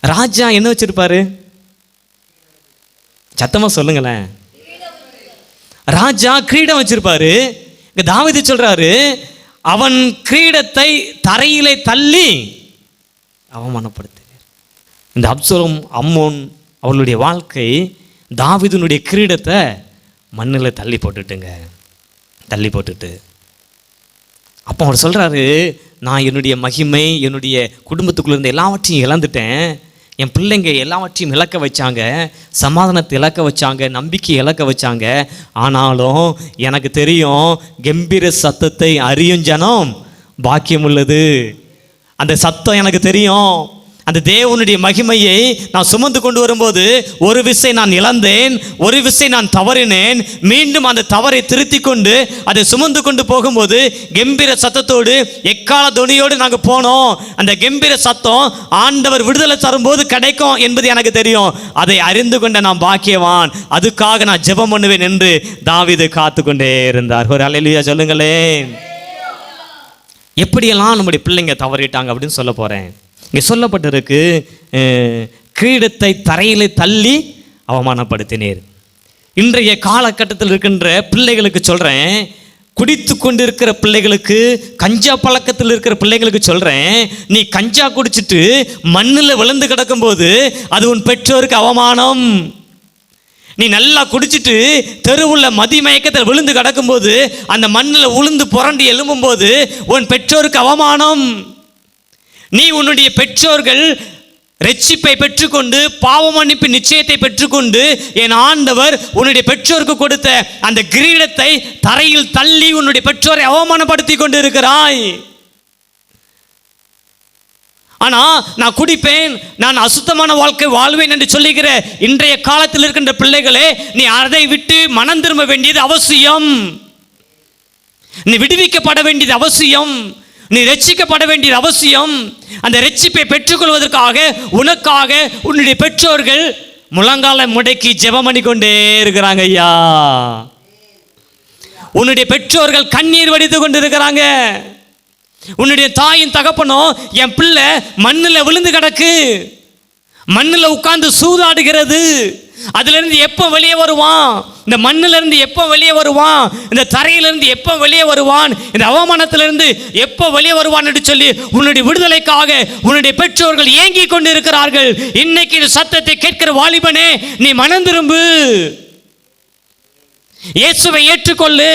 ராஜா என்ன வச்சிருப்பாரு? சத்தமா சொல்லுங்களேன். ராஜா கிரீடம் வச்சிருப்பாரு. இங்க தாவீது சொல்றாரு அவன் கிரீடத்தை தரையிலே தள்ளி அவமானப்படுத்தினார் இந்த அப்சரம் அம்மோன் அவளுடைய வாழ்க்கை தாவிதனுடைய கிரீடத்தை மண்ணில் தள்ளி போட்டுட்டுங்க. தள்ளி போட்டுட்டு. அப்போ அவர் சொல்கிறாரு நான் என்னுடைய மகிமை என்னுடைய குடும்பத்துக்குள்ளே இருந்த எல்லாவற்றையும் இழந்துட்டேன். என் பிள்ளைங்க எல்லாவற்றையும் இழக்க வச்சாங்க சமாதானத்தை இழக்க வச்சாங்க நம்பிக்கை இழக்க வச்சாங்க. ஆனாலும் எனக்கு தெரியும் கம்பீர சத்தத்தை அறியும் ஜனம் பாக்கியம் உள்ளது. அந்த சத்தம் எனக்கு தெரியும். அந்த தேவனுடைய மகிமையை நான் சுமந்து கொண்டு வரும்போது ஒரு விசை நான் இழந்தேன் ஒரு விசை நான் தவறினேன். மீண்டும் அந்த தவறை திருத்தி கொண்டு அதை சுமந்து கொண்டு போகும்போது கம்பீர சத்தத்தோடு எக்கால துணியோடு நாங்கள் போனோம். அந்த கம்பீர சத்தம் ஆண்டவர் விடுதலை தரும்போது கிடைக்கும் என்பது எனக்கு தெரியும். அதை அறிந்து கொண்ட நான் பாக்கியவான். அதுக்காக நான் ஜெபம் பண்ணுவேன் என்று தாவிது காத்து கொண்டே இருந்தார். ஒரு அலையிலுயா சொல்லுங்களேன். எப்படியெல்லாம் நம்முடைய பிள்ளைங்க தவறிட்டாங்க அப்படின்னு சொல்ல போகிறேன் இங்கே சொல்லப்பட்டிருக்கு கிரீடத்தை தரையிலே தள்ளி அவமானப்படுத்தினீர். இன்றைய காலகட்டத்தில் இருக்கின்ற பிள்ளைகளுக்கு சொல்கிறேன் குடித்து கொண்டிருக்கிற பிள்ளைகளுக்கு கஞ்சா பழக்கத்தில் இருக்கிற பிள்ளைகளுக்கு சொல்கிறேன் நீ கஞ்சா குடிச்சிட்டு மண்ணில் விழுந்து கிடக்கும்போது அது உன் பெற்றோருக்கு அவமானம். நீ நல்லா குடிச்சிட்டு தெருவுள்ள மதிமயக்கத்தில் விழுந்து கிடக்கும்போது அந்த மண்ணில் உளுந்து புரண்டு எழும்பும்போது உன் பெற்றோருக்கு அவமானம். நீ உன்னுடைய பெற்றோர்கள் ரட்சிப்பை பெற்றுக்கொண்டு பாவ மன்னிப்பு நிச்சயத்தை பெற்றுக்கொண்டு என் ஆண்டவர் உன்னுடைய பெற்றோருக்கு கொடுத்த அந்த கிரீடத்தை தரையில் தள்ளி உன்னுடைய பெற்றோரை அவமானப்படுத்தி கொண்டு இருக்கிறாய் ஆனால் நான் குடிப்பேன் நான் அசுத்தமான வாழ்க்கை வாழ்வேன் என்று சொல்லுகிற இன்றைய காலத்தில் இருக்கின்ற பிள்ளைகளே நீ அதை விட்டு மனம் திரும்ப வேண்டியது அவசியம். நீ விடுவிக்கப்பட வேண்டியது அவசியம். நீ ரட்சிக்கப்பட வேண்டிய அவசியம். அந்த ரட்சிப்பை பெற்றுக்கொள்வதற்காக உனக்காக உன்னுடைய பெற்றோர்கள் முழங்கால முடக்கி ஜெபம் பண்ணி கொண்டே இருக்கிறாங்க ஐயா. உன்னுடைய பெற்றோர்கள் கண்ணீர் வடித்து கொண்டு இருக்கிறாங்க உன்னுடைய தாயின் தகப்பனும் என் பிள்ளை மண்ணில் விழுந்து கிடக்கு. மண்ணில் உட்கார்ந்து சூதாடுகிறது. அதிலிருந்து எப்போ வெளியே வருவான்? இந்த மண்ணிலிருந்து எப்போ வெளியே வருவான்? இந்த தரையிலிருந்து எப்போ வெளியே வருவான்? இந்த அவமானத்திலிருந்து எப்போ வெளியே வருவான் என்று சொல்லி உன்னுடைய விடுதலைக்காக உன்னுடைய பெற்றோர்கள் ஏங்கி கொண்டு இருக்கிறார்கள் இன்னைக்கு இந்த சத்தத்தை கேட்கிற வாலிபனே நீ மனம் திரும்பு. இயேசுவை ஏற்றுக்கொள்ளு.